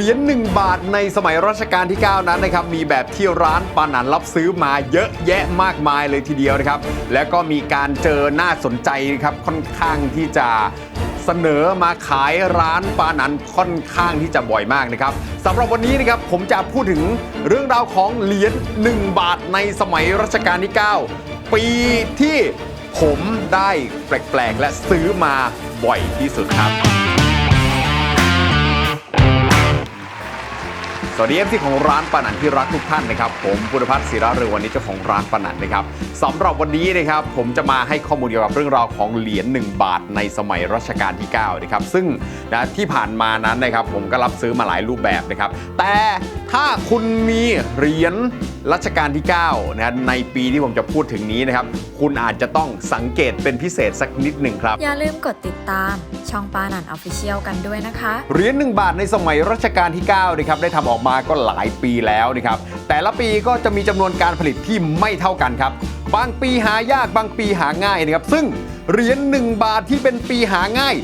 รียญ1บาทในสมัยรัชกาลที่ 9 นั้นนะครับ มีแบบที่ร้านปานันรับซื้อมาเยอะแยะมากมายเลยทีเดียวนะครับ แล้วก็มีการเจอน่าสนใจครับค่อนข้างที่จะเสนอมาขายร้านปานันค่อนข้างที่จะบ่อยมากนะครับสำหรับวันนี้นะครับผมจะพูดถึงเรื่องราวของเหรียญ1บาทในสมัยรัชกาลที่ 9 ปีที่ผมได้แปลกๆ และซื้อมาบ่อยที่สุดครับ วัสดีเอฟซีของร้านปานันที่รักทุกท่านนะครับผมพุทธพัฒน์ศิระเรืองวันนี้เจ้าของร้านปานันนะครับสำหรับวันนี้นะครับผมจะมาให้ข้อมูลเกี่ยวกับเรื่องราวของเหรียญ1บาทในสมัยรัชกาลที่9นะครับซึ่งนะที่ผ่านมานั้นนะครับผมก็รับซื้อมาหลายรูปแบบนะครับแต่ถ้าคุณมีเหรียญรัชกาลที่9นะในปีที่ผมจะพูดถึงนี้นะครับคุณอาจจะต้องสังเกตเป็นพิเศษสักนิดหนึ่งครับ อย่าลืมกดติดตาม ช่องปานันออฟฟิเชียลกันด้วยนะคะ เหรียญ1บาทในสมัยรัชกาลที่9นะครับได้ทำออกมาก็หลายปีแล้วนะครับแต่ละปีก็จะมีจำนวนการผลิตที่ไม่เท่ากันครับ บางปีหายากบางปีหาง่ายนะครับซึ่งเหรียญ1บาทที่เป็นปีหาง่าย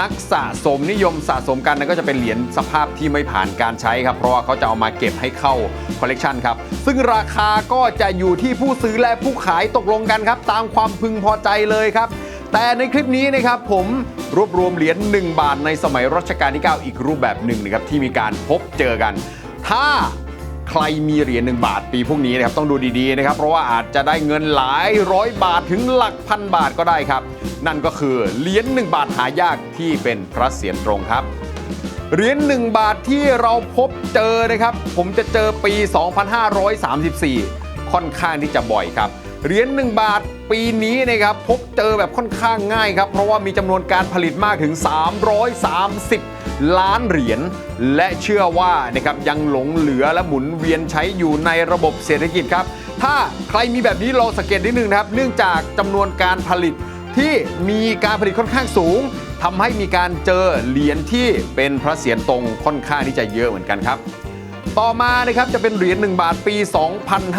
นักสะสมนิยมสะสมกันนั่นก็จะเป็นเหรียญสภาพที่ไม่ผ่านการใช้ครับ เพราะว่าเขาจะเอามาเก็บให้เข้าคอลเลกชันครับ ซึ่งราคาก็จะอยู่ที่ผู้ซื้อและผู้ขายตกลงกันครับ ตามความพึงพอใจเลยครับ แต่ในคลิปนี้นะครับผมรวบรวมเหรียญ1 บาทในสมัยรัชกาลที่ 9 อีกรูปแบบหนึ่งนะครับที่มีการพบเจอกัน ถ้าใครมีเหรียญ1บาทปีพวกนี้นะครับต้องดูดีๆนะครับเพราะว่าอาจจะได้เงินหลายร้อยบาทถึงหลักพันบาทก็ได้ครับ นั่นก็คือเหรียญ1บาทหายากที่เป็นพระเศียรตรงครับเหรียญ1บาทที่เราพบเจอนะครับ ผมจะเจอปี 2534 ค่อนข้างที่จะบ่อยครับ เหรียญ1บาทปีนี้นะครับพบเจอแบบค่อนข้างง่ายครับ เพราะว่ามีจำนวนการผลิตมากถึง 330 ล้านเหรียญและเชื่อว่านะครับยังหลงเหลือและหมุนเวียนใช้อยู่ในระบบเศรษฐกิจครับ ถ้าใครมีแบบนี้ลองสังเกตนิดนึงนะครับ เนื่องจากจำนวนการผลิตที่มีการผลิตค่อนข้างสูงทำให้มีการเจอเหรียญที่เป็นพระเศียรตรงค่อนข้างที่จะเยอะเหมือนกันครับ ต่อมานะครับจะเป็นเหรียญ1บาทปี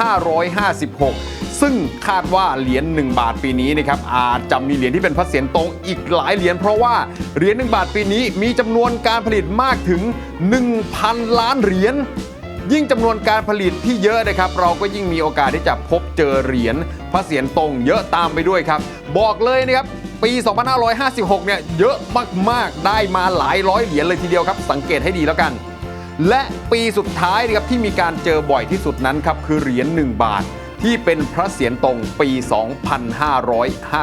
2556 ซึ่งคาดว่าเหรียญ1บาทปีนี้นะครับอาจจะมีเหรียญที่เป็นพระเศียรตรงอีกหลายเหรียญเพราะว่าเหรียญ1บาทปีนี้มีจำนวนการผลิตมากถึง 1,000 ล้านเหรียญยิ่งจำนวนการผลิตที่เยอะนะครับ เราก็ยิ่งมีโอกาสที่จะพบเจอเหรียญพระเศียรตรงเยอะตามไปด้วยครับ บอกเลยนะครับปี 2556 เนี่ยเยอะมาก ๆ ได้มาหลายร้อยเหรียญเลยทีเดียวครับ สังเกตให้ดีแล้วกัน และปีสุดท้ายนะครับที่มีการเจอบ่อยที่สุดนั้นครับคือเหรียญ1บาท ที่เป็นพระเศียรตรงปี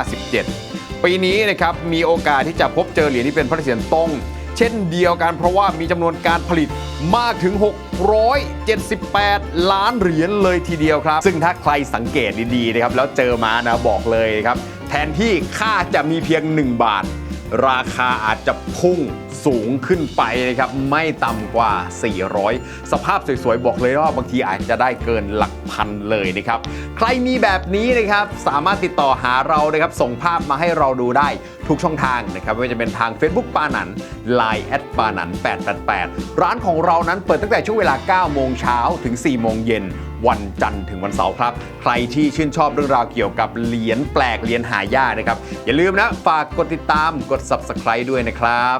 2557 ปีนี้นะครับมีโอกาสที่จะพบเจอเหรียญที่เป็นพระเศียรตรงเช่นเดียวกันเพราะว่ามีจำนวนการผลิตมากถึง 678 ล้านเหรียญเลยทีเดียวครับ ซึ่งถ้าใครสังเกตดีๆนะครับแล้วเจอมานะบอกเลยครับ แทนที่ค่าจะมีเพียง 1 บาท ราคาอาจจะพุ่ง สูงขึ้นไปนะครับไม่ต่ำกว่า 400 สภาพสวยๆ บอกเลยว่าบางทีอาจจะได้เกินหลักพันเลยนะครับ ใครมีแบบนี้นะครับสามารถติดต่อหาเรานะครับส่งภาพมาให้เราดูได้ทุกช่องทางนะครับไม่ว่าจะเป็นทาง Facebook ปานัน Line แอดปานัน888 ร้านของเรานั้นเปิดตั้งแต่ช่วงเวลา 9 โมงเช้าถึง 4 โมงเย็นวันจันทร์ถึงวันเสาร์ครับ ใครที่ชื่นชอบเรื่องราวเกี่ยวกับเหรียญแปลกเหรียญหายากนะครับ อย่าลืมนะ ฝากกดติดตามกด Subscribe ด้วยนะครับ